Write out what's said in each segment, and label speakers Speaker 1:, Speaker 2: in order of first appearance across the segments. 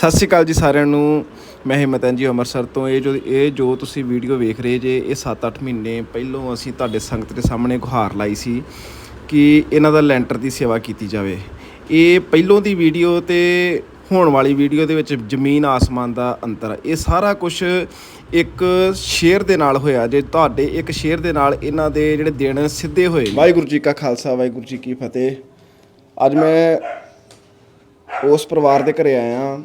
Speaker 1: ਸਤਿ ਸ਼੍ਰੀ ਅਕਾਲ ਜੀ ਸਾਰਿਆਂ ਨੂੰ। ਮੈਂ ਹਿੰਮਤ ਹਿੰਮਤਨ ਜੀ ਅੰਮ੍ਰਿਤਸਰ ਤੋਂ। ਇਹ ਜੋ ਇਹ ਜੋ ਤੁਸੀਂ ਵੀਡੀਓ ਵੇਖ ਰਹੇ ਜੇ, ਇਹ 7-8 ਮਹੀਨੇ ਪਹਿਲੋਂ ਅਸੀਂ ਤੁਹਾਡੇ ਸੰਗਤ ਦੇ ਸਾਹਮਣੇ ਗੁਹਾਰ ਲਾਈ ਸੀ ਕਿ ਇਹਨਾਂ ਦਾ ਲੈਂਟਰ ਦੀ ਸੇਵਾ ਕੀਤੀ ਜਾਵੇ। ਇਹ ਪਹਿਲੋਂ ਦੀ ਵੀਡੀਓ ਤੇ ਹੋਣ ਵਾਲੀ ਵੀਡੀਓ ਦੇ ਵਿੱਚ ਜ਼ਮੀਨ ਆਸਮਾਨ ਦਾ ਅੰਤਰ ਇਹ ਸਾਰਾ ਕੁਝ ਇੱਕ ਸ਼ੇਅਰ ਦੇ ਨਾਲ ਹੋਇਆ ਜੇ। ਤੁਹਾਡੇ ਇੱਕ ਸ਼ੇਅਰ ਦੇ ਨਾਲ ਇਹਨਾਂ ਦੇ ਜਿਹੜੇ ਦਿਨ ਸਿੱਧੇ ਹੋਏ ਵਾਹਿਗੁਰੂ ਜੀ ਕਾ ਖਾਲਸਾ, ਵਾਹਿਗੁਰੂ ਜੀ ਕੀ ਫਤਿਹ। ਅੱਜ ਮੈਂ ਉਸ ਪਰਿਵਾਰ ਦੇ ਘਰੇ ਆਇਆ।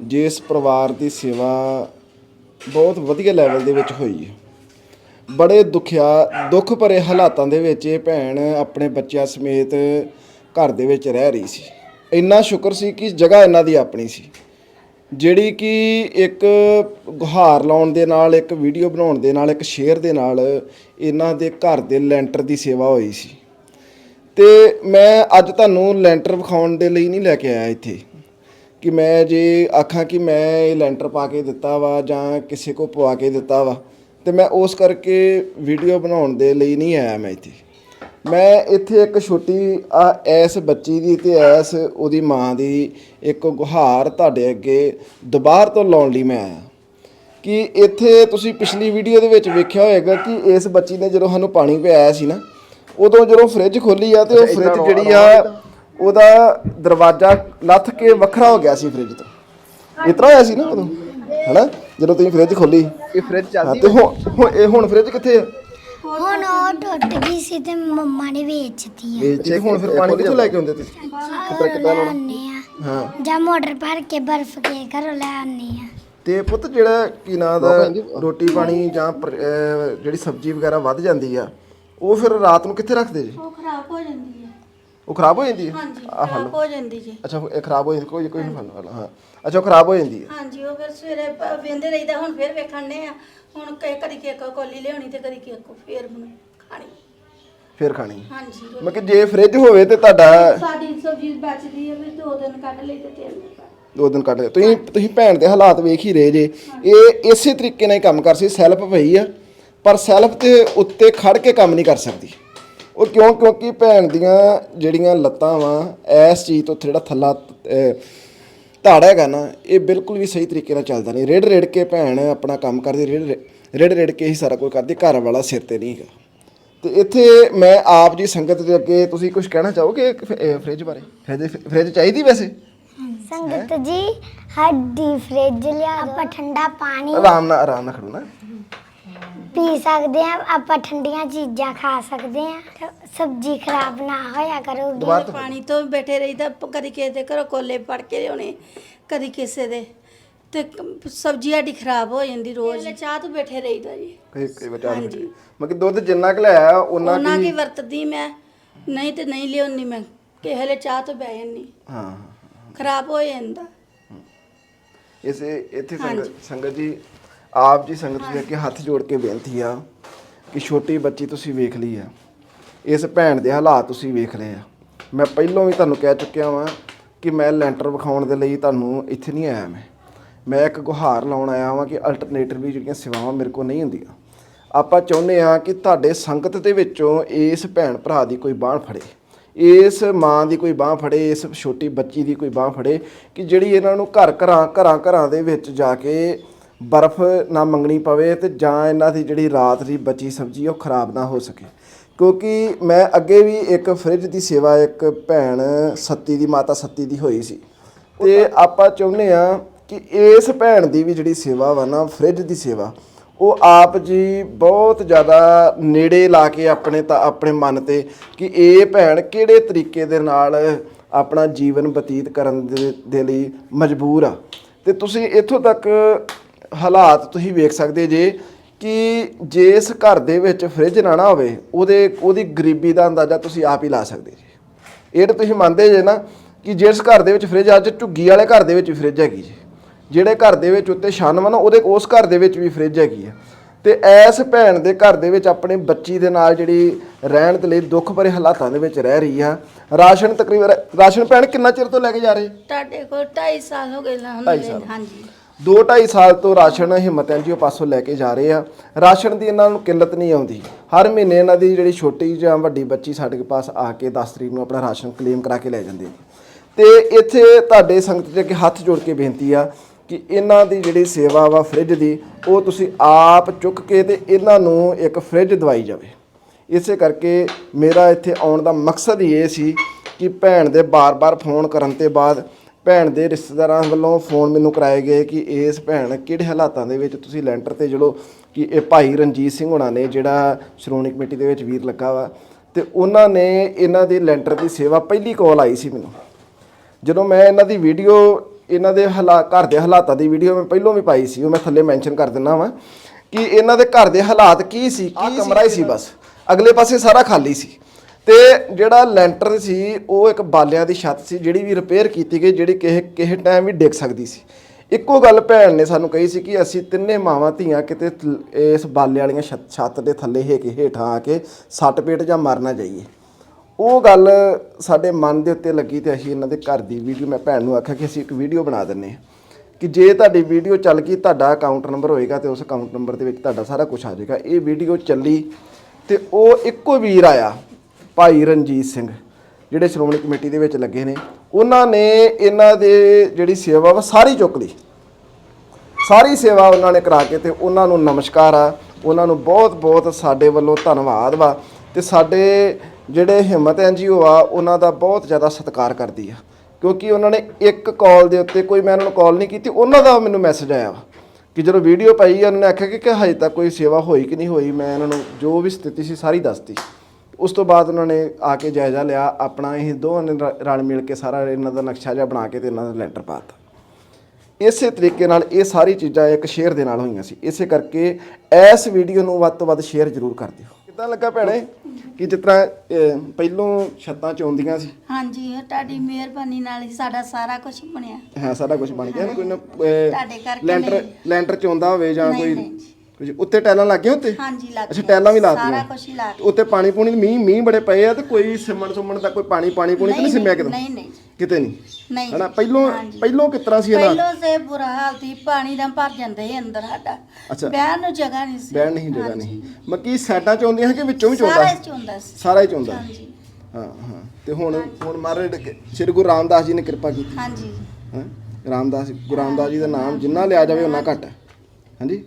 Speaker 1: ਜਿਸ ਪਰਿਵਾਰ ਦੀ ਸੇਵਾ ਬਹੁਤ ਵਧੀਆ ਲੈਵਲ ਦੇ ਵਿੱਚ ਹੋਈ ਹੈ। ਬੜੇ ਦੁਖਿਆ, ਦੁੱਖ ਭਰੇ ਹਾਲਾਤਾਂ ਦੇ ਵਿੱਚ ਇਹ ਭੈਣ ਆਪਣੇ ਬੱਚਿਆਂ ਸਮੇਤ ਘਰ ਦੇ ਵਿੱਚ ਰਹਿ ਰਹੀ ਸੀ। ਇੰਨਾ ਸ਼ੁਕਰ ਸੀ ਕਿ ਜਗ੍ਹਾ ਇਹਨਾਂ ਦੀ ਆਪਣੀ ਸੀ। ਜਿਹੜੀ ਕਿ ਇੱਕ ਗੁਹਾਰ ਲਾਉਣ ਦੇ ਨਾਲ, ਇੱਕ ਵੀਡੀਓ ਬਣਾਉਣ ਦੇ ਨਾਲ, ਇੱਕ ਸ਼ੇਅਰ ਦੇ ਨਾਲ ਇਹਨਾਂ ਦੇ ਘਰ ਦੇ ਲੈਂਟਰ ਦੀ ਸੇਵਾ ਹੋਈ ਸੀ। ਤੇ ਮੈਂ ਅੱਜ ਤੁਹਾਨੂੰ ਲੈਂਟਰ ਵਿਖਾਉਣ ਦੇ ਲਈ ਨਹੀਂ ਲੈ ਕੇ ਆਇਆ ਇੱਥੇ। ਕਿ ਮੈਂ ਜੇ ਆਖਾਂ ਕਿ ਮੈਂ ਇਹ ਲੈਂਟਰ ਪਾ ਕੇ ਦਿੱਤਾ ਵਾ ਜਾਂ ਕਿਸੇ ਕੋ ਪਵਾ ਕੇ ਦਿੱਤਾ ਵਾ ਤੇ ਮੈਂ ਉਸ ਕਰਕੇ ਵੀਡੀਓ ਬਣਾਉਣ ਦੇ ਲਈ ਨਹੀਂ ਆਇਆ ਮੈਂ ਇੱਥੇ। ਮੈਂ ਇੱਥੇ ਇੱਕ ਛੋਟੀ ਆ ਐਸ ਬੱਚੀ ਦੀ ਤੇ ਐਸ ਉਹਦੀ ਮਾਂ ਦੀ ਇੱਕ ਗੁਹਾਰ ਤੁਹਾਡੇ ਅੱਗੇ ਦੁਬਾਰ ਤੋਂ ਲਾਉਣ ਲਈ ਮੈਂ ਆਇਆ। ਕਿ ਇੱਥੇ ਤੁਸੀਂ ਪਿਛਲੀ ਵੀਡੀਓ ਦੇ ਵਿੱਚ ਵੇਖਿਆ ਹੋਵੇਗਾ ਕਿ ਇਸ ਬੱਚੀ ਨੇ ਜਦੋਂ ਸਾਨੂੰ ਪਾਣੀ ਪਿਆਇਆ ਸੀ ਨਾ ਉਦੋਂ ਜਦੋਂ ਫ੍ਰਿਜ ਖੋਲੀ ਆ ਤੇ ਉਹ ਫ੍ਰਿਜ ਜਿਹੜੀ ਆ ਉਹਦਾ ਦਰਵਾਜ਼ਾ ਲੱਥ ਕੇ ਵੱਖਰਾ ਹੋ ਗਿਆ ਸੀ ਫ੍ਰਿਜ ਤੋਂ। ਇਤਰਾ ਹੋਇਆ ਸੀ ਨਾ ਉਦੋਂ ਹੈਨਾ? ਜਦੋਂ ਤੁਸੀਂ ਫ੍ਰਿਜ ਖੋਲੀ।
Speaker 2: ਇਹ ਫ੍ਰਿਜ
Speaker 1: ਹਾਂ, ਤੇ ਹੁਣ ਹੁਣ ਇਹ ਹੁਣ ਫ੍ਰਿਜ ਕਿੱਥੇ ਆ?
Speaker 3: ਹੁਣ ਉਹ ਟੁੱਟ ਗਈ ਸੀ ਤੇ ਮੰਮਾ ਨੇ ਵੇਚਤੀ ਆ।
Speaker 1: ਤੇ ਹੁਣ ਫਿਰ ਪਾਣੀ ਕਿੱਥੋਂ ਲੈ ਕੇ ਆਉਂਦੇ ਤੁਸੀਂ?
Speaker 3: ਘਰੋਂ ਲੈ ਆਉਂਦੇ ਆ।
Speaker 1: ਹਾਂ।
Speaker 3: ਜਾਂ ਮੋਟਰ ਭਰ ਕੇ ਬਰਫ਼ ਕੇ ਘਰੋਂ ਲੈ ਆਉਂਦੇ ਆ।
Speaker 1: ਤੇ ਪੁੱਤ ਜਿਹੜਾ ਕੀ ਨਾਂ ਦਾ ਰੋਟੀ ਪਾਣੀ ਜਾਂ ਪਰ- ਅਹ ਜਿਹੜੀ ਸਬਜ਼ੀ ਵਗੈਰਾ ਵੱਧ ਜਾਂਦੀ ਆ ਉਹ ਫਿਰ ਰਾਤ ਨੂੰ ਕਿੱਥੇ ਰੱਖਦੇ ਜੀ?
Speaker 4: ਉਹ ਖਰਾਬ ਹੋ ਜਾਂਦੀ ਹੈ
Speaker 1: ਉਹ ਖਰਾਬ ਹੋ ਜਾਂਦੀ ਹੈ?
Speaker 4: ਹਾਂਜੀ ਖਰਾਬ ਹੋ ਜਾਂਦੀ ਜੀ।
Speaker 1: ਅੱਛਾ ਇਹ ਖਰਾਬ ਹੋ ਜਾਂਦੀ ਕੋਈ ਕੋਈ ਨਹੀਂ ਫੜ ਲਓ ਹਾਂ। ਅੱਛਾ ਉਹ ਖਰਾਬ ਹੋ ਜਾਂਦੀ ਹੈ।
Speaker 4: ਹਾਂਜੀ ਉਹ ਫਿਰ ਸਵੇਰੇ ਪ- ਵੇਂਦੇ ਰਹੀਦਾ ਹੁਣ ਫਿਰ ਵੇਖਣ ਨੇ ਆ। ਹੁਣ ਕਈ ਕਦੀ ਕੇਕ ਕੋਲੀ ਲਿਆਉਣੀ ਤੇ ਕਦੀ ਕੇਕ ਫੇਰ ਬਣ- ਖਾਣੀ।
Speaker 1: ਫਿਰ ਖਾਣੀ।
Speaker 4: ਹਾਂਜੀ
Speaker 1: ਮੈਂ ਕਿ ਜੇ ਫ੍ਰਿਜ ਹੋਵੇ ਤੇ ਤੁਹਾਡਾ
Speaker 4: ਸਾਡੀ ਸਬਜ਼ੀ ਬਚਦੀ ਹੈ ਵੀ ਦੋ ਦਿਨ ਕੱਢ ਲਈ ਤੇ ਤਿੰਨ ਦਿਨ ਕੱਢ
Speaker 1: ਦੋ ਦਿਨ ਕੱਢ ਲਿਆ। ਤੁਸੀਂ ਤੁਸੀਂ ਭੈਣ ਦੇ ਹਾਲਾਤ ਵੇਖ ਹੀ ਰਹੇ ਜੇ। ਇਹ ਇਸੇ ਤਰੀਕੇ ਨਾਲ ਹੀ ਕੰਮ ਕਰ ਸੀ ਸੈਲਫ ਪਈ ਆ ਪਰ ਸੈਲਫ ਤੇ ਉੱਤੇ ਖੜ ਕੇ ਕੰਮ ਨਹੀਂ ਕਰ ਸਕਦੀ। ਉਹ ਕਿਉਂ ਕਿਉਂਕਿ ਭੈਣ ਦੀਆਂ ਜਿਹੜੀਆਂ ਲੱਤਾਂ ਵਾ ਐਸ ਚੀਜ਼ ਤੋਂ ਜਿਹੜਾ ਥੱਲਾ ਧਾੜ ਹੈਗਾ ਨਾ ਇਹ ਬਿਲਕੁਲ ਵੀ ਸਹੀ ਤਰੀਕੇ ਨਾਲ ਚੱਲਦਾ ਨਹੀਂ। ਰੇੜ ਰੇੜ ਕੇ ਭੈਣ ਆਪਣਾ ਕੰਮ ਕਰਦੀ ਰੇੜ ਰੇੜ ਰੇੜ ਕੇ ਹੀ ਸਾਰਾ ਕੁਝ ਕਰਦੀ ਘਰ ਵਾਲਾ ਸਿਰ ਤੇ ਨਹੀਂ ਹੈਗਾ। ਤੇ ਇੱਥੇ ਮੈਂ ਆਪ ਜੀ ਸੰਗਤ ਦੇ ਅੱਗੇ ਤੁਸੀਂ ਕੁਝ ਕਹਿਣਾ ਚਾਹੋਗੇ ਫ੍ਰਿਜ ਬਾਰੇ? ਫ੍ਰਿਜ ਫ੍ਰਿਜ ਚਾਹੀਦੀ ਵੈਸੇ?
Speaker 3: ਸੰਗਤ ਜੀ ਹੱਡੀ ਫ੍ਰਿਜ ਲਿਆ ਆਪਾਂ ਠੰਡਾ ਪਾਣੀ
Speaker 1: ਆਰਾਮ ਨਾਲ ਆਰਾਮ ਨਾਲ ਖੜੋ ਨਾ।
Speaker 3: ਪੀ ਸਕਦੇ ਆ ਆਪਾਂ ਠੰਡੀਆਂ ਚੀਜ਼ਾਂ ਖਾ ਸਕਦੇ ਆ ਸਬਜ਼ੀ ਖਰਾਬ ਨਾ ਹੋਇਆ ਕਰੂਗੀ
Speaker 1: ਦੁਬਾਰਾ ਤੋਂ
Speaker 4: ਪਾਣੀ ਤੋਂ ਬੈਠੇ ਰਹੀਦਾ ਪ- ਕਦੀ ਕਿਸੇ ਦੇ ਘਰੋਂ ਕੋਲੇ ਪੜ ਕੇ ਲਿਆਉਣੇ ਕਦੀ ਕਿਸੇ ਦੇ ਤੇ ਕ- ਸਬਜ਼ੀ ਸਾਡੀ ਖਰਾਬ ਹੋ ਜਾਂਦੀ ਰੋਜ਼। ਚਾਹ ਤੋਂ ਬੈਠੇ ਰਹੀਦਾ ਜੀ।
Speaker 1: ਕਈ ਕਈ ਬਚਾ
Speaker 4: ਹਾਂਜੀ।
Speaker 1: ਮੈਂ ਕਿ ਦੁੱਧ ਜਿੰਨਾ ਕੁ ਲਿਆ ਉਹਨਾਂ
Speaker 4: ਉਹਨਾਂ
Speaker 1: ਕੀ
Speaker 4: ਕੀ ਵਰਤਦੀ ਮੈਂ ਨਹੀਂ ਤੇ ਨਹੀਂ ਲਿਆਉਣੀ ਮੈਂ ਕਿਸੇ ਵੇਲੇ ਚਾਹ ਤੋਂ ਬਹਿ ਜਾਂਦੀ।
Speaker 1: ਹਾਂ।
Speaker 4: ਖਰਾਬ ਹੋ ਜਾਂਦਾ।
Speaker 1: ਇਸੇ ਇੱਥੇ ਸੰਗਤ ਸੰਗਤ ਜੀ ਆਪ ਜੀ ਸੰਗਤ ਦੇ ਅੱਗੇ ਹੱਥ ਜੋੜ ਕੇ ਬੇਨਤੀ ਆ ਕਿ ਛੋਟੀ ਬੱਚੀ ਤੁਸੀਂ ਵੇਖ ਲਈ ਆ। ਇਸ ਭੈਣ ਦੇ ਹਾਲਾਤ ਤੁਸੀਂ ਵੇਖ ਲਏ ਆ। ਮੈਂ ਪਹਿਲਾਂ ਵੀ ਤੁਹਾਨੂੰ ਕਹਿ ਚੁੱਕਿਆ ਵਾਂ ਕਿ ਮੈਂ ਲੈਂਟਰ ਵਿਖਾਉਣ ਦੇ ਲਈ ਤੁਹਾਨੂੰ ਇੱਥੇ ਨਹੀਂ ਆਇਆ ਮੈਂ। ਮੈਂ ਇੱਕ ਗੁਹਾਰ ਲਾਉਣ ਆਇਆ ਵਾਂ ਕਿ ਅਲਟਰਨੇਟਿਵ ਵੀ ਜਿਹੜੀਆਂ ਸੇਵਾਵਾਂ ਮੇਰੇ ਕੋਲ ਨਹੀਂ ਹੁੰਦੀਆਂ। ਆਪਾਂ ਚਾਹੁੰਦੇ ਆ ਕਿ ਤੁਹਾਡੇ ਸੰਗਤ ਦੇ ਵਿੱਚੋਂ ਇਸ ਭੈਣ ਭਰਾ ਦੀ ਕੋਈ ਬਾਹ ਫੜੇ। ਇਸ ਮਾਂ ਦੀ ਕੋਈ ਬਾਹ ਫੜੇ, ਇਸ ਛੋਟੀ ਬੱਚੀ ਦੀ ਕੋਈ ਬਾਹ ਫੜੇ ਕਿ ਜਿਹੜੀ ਇਹਨਾਂ ਨੂੰ ਘਰ ਘਰਾਂ ਘਰਾਂ ਘਰਾਂ ਦੇ ਵਿੱਚ ਜਾ ਕੇ ਬਰਫ਼ ਨਾ ਮੰਗਣੀ ਪਵੇ ਤੇ ਜਾਂ ਇਹਨਾਂ ਦੀ ਜਿਹੜੀ ਰਾਤ ਦੀ ਬਚੀ ਸਬਜ਼ੀ ਉਹ ਖਰਾਬ ਨਾ ਹੋ ਸਕੇ। ਕਿਉਂਕਿ ਮੈਂ ਅੱਗੇ ਵੀ ਇੱਕ ਫ੍ਰਿਜ ਦੀ ਸੇਵਾ ਇੱਕ ਭੈਣ ਸੱਤੀ ਦੀ ਮਾਤਾ ਸੱਤੀ ਦੀ ਹੋਈ ਸੀ। ਤੇ ਆਪਾਂ ਚਾਹੁੰਦੇ ਆ ਕਿ ਇਸ ਭੈਣ ਦੀ ਵੀ ਜਿਹੜੀ ਸੇਵਾ ਵਾ ਨਾ ਫ੍ਰਿਜ ਦੀ ਸੇਵਾ ਉਹ ਆਪ ਜੀ ਬਹੁਤ ਜ਼ਿਆਦਾ ਨੇੜੇ ਲਾ ਕੇ ਆਪਣੇ ਤਾਂ ਆਪਣੇ ਮਨ ਤੇ ਕਿ ਇਹ ਭੈਣ ਕਿਹੜੇ ਤਰੀਕੇ ਦੇ ਨਾਲ ਆਪਣਾ ਜੀਵਨ ਬਤੀਤ ਕਰਨ ਦੇ ਦੇ ਲਈ ਮਜਬੂਰ ਆ। ਤੇ ਤੁਸੀਂ ਇੱਥੋਂ ਤੱਕ ਹਾਲਾਤ ਤੁਸੀਂ ਵੇਖ ਸਕਦੇ ਜੇ ਕਿ ਜਿਸ ਘਰ ਦੇ ਵਿੱਚ ਫ੍ਰਿਜ ਨਾ ਨਾ ਹੋਵੇ ਉਹਦੇ ਉਹਦੀ ਗਰੀਬੀ ਦਾ ਅੰਦਾਜ਼ਾ ਤੁਸੀਂ ਆਪ ਹੀ ਲਾ ਸਕਦੇ ਜੀ। ਇਹ ਤਾਂ ਤੁਸੀਂ ਮੰਨਦੇ ਜੇ ਨਾ ਕਿ ਜਿਸ ਘਰ ਦੇ ਵਿੱਚ ਫ੍ਰਿਜ ਅੱਜ ਝੁੱਗੀ ਵਾਲੇ ਘਰ ਦੇ ਵਿੱਚ ਵੀ ਫ੍ਰਿਜ ਹੈਗੀ ਜੀ। ਜਿਹੜੇ ਘਰ ਦੇ ਵਿੱਚ ਉੱਤੇ ਛੰਨ ਵਾ ਨਾ ਉਹਦੇ ਉਸ ਘਰ ਦੇ ਵਿੱਚ ਵੀ ਫ੍ਰਿਜ ਹੈਗੀ ਆ। ਤੇ ਐਸ ਭੈਣ ਦੇ ਘਰ ਦੇ ਵਿੱਚ ਆਪਣੀ ਬੱਚੀ ਦੇ ਨਾਲ ਜਿਹੜੀ ਰਹਿਣ ਦੇ ਲਈ ਦੁੱਖ ਭਰੇ ਹਾਲਾਤਾਂ ਦੇ ਵਿੱਚ ਰਹਿ ਰਹੀ ਆ। ਰਾਸ਼ਨ ਤਕਰੀਬਨ ਰਾਸ਼ਨ ਭੈਣ ਕਿੰਨਾ ਚਿਰ ਤੋਂ ਲੈ ਕੇ ਜਾ ਰਹੇ?
Speaker 4: ਤੁਹਾਡੇ ਕੋਲ 2.5 ਸਾਲ ਹੋ ਗਏ
Speaker 1: ਸਾਲ।
Speaker 4: ਹਾਂਜੀ।
Speaker 1: ਦੋ ਢਾਈ ਸਾਲ ਤੋਂ ਰਾਸ਼ਨ ਹਿੰਮਤ ਐਨਜੀਓ ਪਾਸੋਂ ਲੈ ਕੇ ਜਾ ਰਹੇ ਆ। ਰਾਸ਼ਨ ਦੀ ਇਹਨਾਂ ਨੂੰ ਕਿੱਲਤ ਨਹੀਂ ਆਉਂਦੀ। ਹਰ ਮਹੀਨੇ ਇਹਨਾਂ ਦੀ ਜਿਹੜੀ ਛੋਟੀ ਜਾਂ ਵੱਡੀ ਬੱਚੀ ਸਾਡੇ ਪਾਸ ਆ ਕੇ 10 ਤਰੀਕ ਨੂੰ ਆਪਣਾ ਰਾਸ਼ਨ ਕਲੇਮ ਕਰਾ ਕੇ ਲੈ ਜਾਂਦੇ ਨੇ ਤੇ ਇੱਥੇ ਤੁਹਾਡੇ ਸੰਗਤ ਦੇ ਅੱਗੇ ਹੱਥ ਜੋੜ ਕੇ ਬੇਨਤੀ ਆ ਕਿ ਇਹਨਾਂ ਦੀ ਜਿਹੜੀ ਸੇਵਾ ਵਾ ਫ੍ਰਿਜ ਦੀ, ਉਹ ਤੁਸੀਂ ਆਪ ਚੁੱਕ ਕੇ ਤੇ ਇਹਨਾਂ ਨੂੰ ਇੱਕ ਫ੍ਰਿਜ ਦਵਾਈ ਜਾਵੇ। ਇਸੇ ਕਰਕੇ ਮੇਰਾ ਇੱਥੇ ਆਉਣ ਦਾ ਮਕਸਦ ਹੀ ਇਹ ਸੀ ਕਿ ਭੈਣ ਦੇ ਬਾਰ-ਬਾਰ ਫੋਨ ਕਰਨ ਤੇ ਬਾਅਦ ਭੈਣ ਦੇ ਰਿਸ਼ਤੇਦਾਰਾਂ ਵੱਲੋਂ ਫੋਨ ਮੈਨੂੰ ਕਰਾਏ ਗਏ ਕਿ ਇਸ ਭੈਣ ਕਿਹੜੇ ਹਾਲਾਤਾਂ ਦੇ ਵਿੱਚ ਤੁਸੀਂ ਲੈਂਟਰ ਤੇ ਜਿਹੜੋ ਕਿ ਇਹ ਭਾਈ ਰਣਜੀਤ ਸਿੰਘ ਹੋਣਾ ਨੇ ਜਿਹੜਾ ਸ਼੍ਰੋਮਣੀ ਕਮੇਟੀ ਦੇ ਵਿੱਚ ਵੀਰ ਲੱਗਾ ਵਾ। ਤੇ ਉਹਨਾਂ ਨੇ ਇਹਨਾਂ ਦੀ ਲੈਂਟਰ ਦੀ ਸੇਵਾ ਪਹਿਲੀ ਕਾਲ ਆਈ ਸੀ ਮੈਨੂੰ। ਜਦੋਂ ਮੈਂ ਇਹਨਾਂ ਦੀ ਵੀਡੀਓ ਇਹਨਾਂ ਦੇ ਹਾਲਾ ਘਰ ਦੇ ਹਾਲਾਤਾਂ ਦੀ ਵੀਡੀਓ ਮੈਂ ਪਹਿਲਾਂ ਵੀ ਪਾਈ ਸੀ ਉਹ ਮੈਂ ਥੱਲੇ ਮੈਂਸ਼ਨ ਕਰ ਦਿੰਦਾ ਵਾਂ ਕਿ ਇਹਨਾਂ ਦੇ ਘਰ ਦੇ ਹਾਲਾਤ ਕੀ ਸੀ ਕੀ ਕਮਰਾ ਹੀ ਸੀ ਬਸ। ਅਗਲੇ ਪਾਸੇ ਸਾਰਾ ਖਾਲੀ ਸੀ। ਤੇ ਜਿਹੜਾ ਲੈਂਟਰ ਸੀ, ਉਹ ਇੱਕ ਬਾਲਿਆਂ ਦੀ ਛੱਤ ਸੀ, ਜਿਹੜੀ ਵੀ ਰਿਪੇਅਰ ਕੀਤੀ ਗਈ, ਜਿਹੜੀ ਕਿਸੇ ਕਿਸੇ ਟਾਈਮ ਵੀ ਡਿੱਗ ਸਕਦੀ ਸੀ। ਇੱਕੋ ਗੱਲ ਭੈਣ ਨੇ ਸਾਨੂੰ ਕਹੀ ਸੀ ਕਿ ਅਸੀਂ ਤਿੰਨੇ ਮਾਵਾਂ ਧੀਆਂ ਕਿਤੇ ਇਸ ਬਾਲੇ ਵਾਲੀਆਂ ਛੱਤ- ਛੱਤ ਦੇ ਥੱਲੇ ਹੇ ਹੇਠਾਂ ਆ ਕੇ ਸੱਟ ਪੇਟ ਜਾਂ ਮਰਨਾ ਜਾਈਏ। ਉਹ ਗੱਲ ਸਾਡੇ ਮਨ ਦੇ ਉੱਤੇ ਲੱਗੀ ਤੇ ਅਸੀਂ ਇਹਨਾਂ ਦੇ ਘਰ ਦੀ ਵੀਡੀਓ ਮੈਂ ਭੈਣ ਨੂੰ ਆਖਿਆ ਕਿ ਅਸੀਂ ਇੱਕ ਵੀਡੀਓ ਬਣਾ ਦਿੰਨੇ ਹਾਂ। ਕਿ ਜੇ ਤੁਹਾਡੀ ਵੀਡੀਓ ਚੱਲ ਗਈ, ਤੁਹਾਡਾ ਅਕਾਊਂਟ ਨੰਬਰ ਹੋਏਗਾ ਤੇ ਉਸ ਅਕਾਊਂਟ ਨੰਬਰ ਦੇ ਵਿੱਚ ਤੁਹਾਡਾ ਸਾਰਾ ਕੁਝ ਆ ਜਾਏਗਾ। ਇਹ ਵੀਡੀਓ ਚੱਲੀ ਤੇ ਉਹ ਇੱਕੋ ਵੀਰ ਆਇਆ। ਭਾਈ ਰਣਜੀਤ ਸਿੰਘ, ਜਿਹੜੇ ਸ਼੍ਰੋਮਣੀ ਕਮੇਟੀ ਦੇ ਵਿੱਚ ਲੱਗੇ ਨੇ, ਉਹਨਾਂ ਨੇ ਇਹਨਾਂ ਦੇ ਜਿਹੜੀ ਸੇਵਾ ਵਾ ਸਾਰੀ ਚੁੱਕ ਲਈ। ਸਾਰੀ ਸੇਵਾ ਉਹਨਾਂ ਨੇ ਕਰਾ ਕੇ ਤੇ ਉਹਨਾਂ ਨੂੰ ਨਮਸਕਾਰ ਆ। ਉਹਨਾਂ ਨੂੰ ਬਹੁਤ ਬਹੁਤ ਸਾਡੇ ਵੱਲੋਂ ਧੰਨਵਾਦ ਵਾ ਤੇ ਸਾਡੇ ਜਿਹੜੇ ਹਿੰਮਤ ਐਨਜੀਓ ਆ, ਉਹਨਾਂ ਦਾ ਬਹੁਤ ਜ਼ਿਆਦਾ ਸਤਿਕਾਰ ਕਰਦੀ ਆ। ਕਿਉਂਕਿ ਉਹਨਾਂ ਨੇ ਇੱਕ ਕਾਲ ਦੇ ਉੱਤੇ ਕੋਈ ਮੈਂ ਉਹਨਾਂ ਨੂੰ ਕਾਲ ਨਹੀਂ ਕੀਤੀ, ਉਹਨਾਂ ਦਾ ਮੈਨੂੰ ਮੈਸੇਜ ਆਇਆ ਵਾ ਕਿ ਜਦੋਂ ਵੀਡੀਓ ਪਾਈ ਉਹਨਾਂ ਨੇ ਆਖਿਆ ਕਿ ਕਿ ਹਜੇ ਤੱਕ ਕੋਈ ਸੇਵਾ ਹੋਈ ਕਿ ਨਹੀਂ ਹੋਈ, ਮੈਂ ਇਹਨਾਂ ਨੂੰ ਜੋ ਵੀ ਸਥਿਤੀ ਸੀ ਸਾਰੀ ਦੱਸਤੀ। ਉਸ ਤੋਂ ਬਾਅਦ ਉਹਨਾਂ ਨੇ ਆ ਕੇ ਜਾਇਜ਼ਾ ਲਿਆ ਆਪਣਾ ਇਹ ਦੋਵਾਂ ਨੇ ਰ- ਰਲ ਮਿਲ ਕੇ ਸਾਰਾ ਇਹਨਾਂ ਦਾ ਨਕਸ਼ਾ ਜਿਹਾ ਬਣਾ ਕੇ ਤੇ ਇਹਨਾਂ ਦਾ ਲੈਂਟਰ ਪਾਤਾ ਇਸੇ ਤਰੀਕੇ ਨਾਲ ਇਹ ਸਾਰੀ ਚੀਜ਼ਾਂ ਇੱਕ ਸ਼ੇਅਰ ਦੇ ਨਾਲ ਹੋਈਆਂ ਸੀ। ਇਸੇ ਕਰਕੇ ਇਸ ਵੀਡੀਓ ਨੂੰ ਵੱਧ ਤੋਂ ਵੱਧ ਸ਼ੇਅਰ ਜ਼ਰੂਰ ਕਰ ਦਿਓ। ਕਿੱਦਾਂ ਲੱਗਾ ਭੈਣੇ? ਕਿ ਜਿਸ ਤਰ੍ਹਾਂ ਅਹ, ਪਹਿਲੋਂ ਛੱਤਾਂ ਚ ਆਉਂਦੀਆਂ ਸੀ।
Speaker 4: ਹਾਂਜੀ ਇਹ ਤੁਹਾਡੀ ਮਿਹਰਬਾਨੀ ਨਾਲ ਹੀ ਸਾਡਾ ਸਾਰਾ ਕੁਝ ਬਣਿਆ।
Speaker 1: ਹਾਂ ਸਾਰਾ ਕੁਝ ਬਣ ਗਿਆ। ਨਾ ਕੋਈ ਨਾ ਅਹ,
Speaker 4: ਤੁਹਾਡੇ ਕਰਕੇ
Speaker 1: ਲੈਂਟਰ
Speaker 4: ਨਹੀਂ।
Speaker 1: ਲੈਂਟਰ ਚ ਆਉਂਦਾ ਹੋਵੇ ਜਾਂ
Speaker 4: ਨਹੀਂ,
Speaker 1: ਕੋਈ
Speaker 4: ਨਹੀਂ।
Speaker 1: ਕੁਝ ਉੱਤੇ ਟੈਲਾਂ ਲੱਗੀਆਂ ਉੱਤੇ?
Speaker 4: ਹਾਂਜੀ ਲੱਗ
Speaker 1: ਅੱਛਾ। ਟੈਲਾਂ ਵੀ
Speaker 4: ਸਾਰਾ
Speaker 1: ਲਾਤੀਆਂ
Speaker 4: ਕੁਝ ਹੀ ਲਾ ਕੇ
Speaker 1: ਉੱਤੇ ਪਾਣੀ ਪੂਣੀ ਮੀਂਹ ਮੀਂਹ ਬੜੇ ਪਏ ਆ ਤੇ ਕੋਈ ਸਿਮਣ ਸੁਮਣ ਦਾ ਕੋਈ ਪਾਣੀ ਪਾਣੀ ਪੂਣੀ ਤੇ ਨਹੀਂ ਸਿਮਿਆ ਕਿਤੇ?
Speaker 4: ਨਹੀਂ ਨਹੀਂ।
Speaker 1: ਕਿਤੇ ਨਹੀਂ
Speaker 4: ਨਹੀਂ।
Speaker 1: ਹਨਾ ਪਹਿਲੋਂ
Speaker 4: ਹਾਂਜੀ।
Speaker 1: ਪਹਿਲੋਂ ਕਿਸ ਤਰ੍ਹਾਂ ਸੀ ਇਹਨਾਂ
Speaker 4: ਪਹਿਲੋਂ ਸੇ ਬੁਰਾ ਹਾਲ ਸੀ ਪਾਣੀ ਦਾ ਭਰ ਜਾਂਦੇ ਸੀ ਅੰਦਰ ਸਾਡਾ।
Speaker 1: ਅੱਛਾ।
Speaker 4: ਬਹਿਣ ਨੂੰ ਜਗ੍ਹਾ ਨਹੀਂ ਸੀ।
Speaker 1: ਬਹਿਣ ਨਹੀਂ ਜਗ੍ਹਾ ਨਹੀਂ। ਮੱਕੀ ਸਾਈਡਾਂ ਚ ਆਉਂਦੀਆਂ ਕਿ ਵਿੱਚੋਂ ਵੀ ਚੋਂਦਾ?
Speaker 4: ਸਾਰਾ ਹੀ ਚੁੰਦਾ ਸੀ।
Speaker 1: ਸਾਰਾ ਹੀ ਚੋਂਦਾ।
Speaker 4: ਹਾਂਜੀ।
Speaker 1: ਹਾਂ ਹਾਂ। ਤੇ ਹੁਣ ਹੁਣ ਮਹਾਰਾਜ ਨੇ ਸ੍ਰੀ ਗੁਰੂ ਰਾਮਦਾਸ ਜੀ ਨੇ ਕਿਰਪਾ ਕੀਤੀ।
Speaker 4: ਹਾਂਜੀ।
Speaker 1: ਹਾਂ? ਰਾਮਦਾਸ ਗੁਰੂ ਰਾਮਦਾਸ ਜੀ ਦਾ ਨਾਮ ਜਿੰਨਾ ਲਿਆ ਜਾਵੇ ਉਹਨਾਂ ਘੱਟ ਹੈ।
Speaker 4: ਹਾਂਜੀ?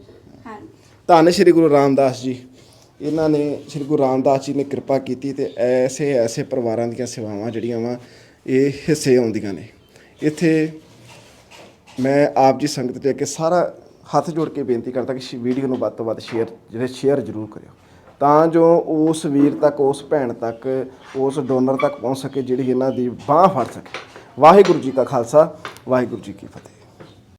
Speaker 1: ਧੰਨ ਸ੍ਰੀ ਗੁਰੂ ਰਾਮਦਾਸ ਜੀ। ਇਹਨਾਂ ਨੇ ਸ੍ਰੀ ਗੁਰੂ ਰਾਮਦਾਸ ਜੀ ਨੇ ਕਿਰਪਾ ਕੀਤੀ ਤੇ ਐਸੇ ਐਸੇ ਪਰਿਵਾਰਾਂ ਦੀਆਂ ਸੇਵਾਵਾਂ ਜਿਹੜੀਆਂ ਵਾ, ਇਹ ਹਿੱਸੇ ਆਉਂਦੀਆਂ ਨੇ। ਇੱਥੇ ਮੈਂ ਆਪ ਜੀ ਸੰਗਤ ਦੇ ਅੱਗੇ ਸਾਰਾ ਹੱਥ ਜੋੜ ਕੇ ਬੇਨਤੀ ਕਰਦਾ ਕਿ ਵੀਡੀਓ ਨੂੰ ਵੱਧ ਤੋਂ ਵੱਧ ਸ਼ੇਅਰ, ਜਿਹੜੇ ਸ਼ੇਅਰ ਜ਼ਰੂਰ ਕਰਿਓ। ਤਾਂ ਜੋ ਉਸ ਵੀਰ ਤੱਕ, ਉਸ ਭੈਣ ਤੱਕ, ਉਸ ਡੋਨਰ ਤੱਕ ਪਹੁੰਚ ਸਕੇ ਜਿਹੜੀ ਇਹਨਾਂ ਦੀ ਬਾਹ ਫੜ ਸਕੇ। ਵਾਹਿਗੁਰੂ ਜੀ ਕਾ ਖਾਲਸਾ, ਵਾਹਿਗੁਰੂ ਜੀ ਕੀ ਫਤਿਹ।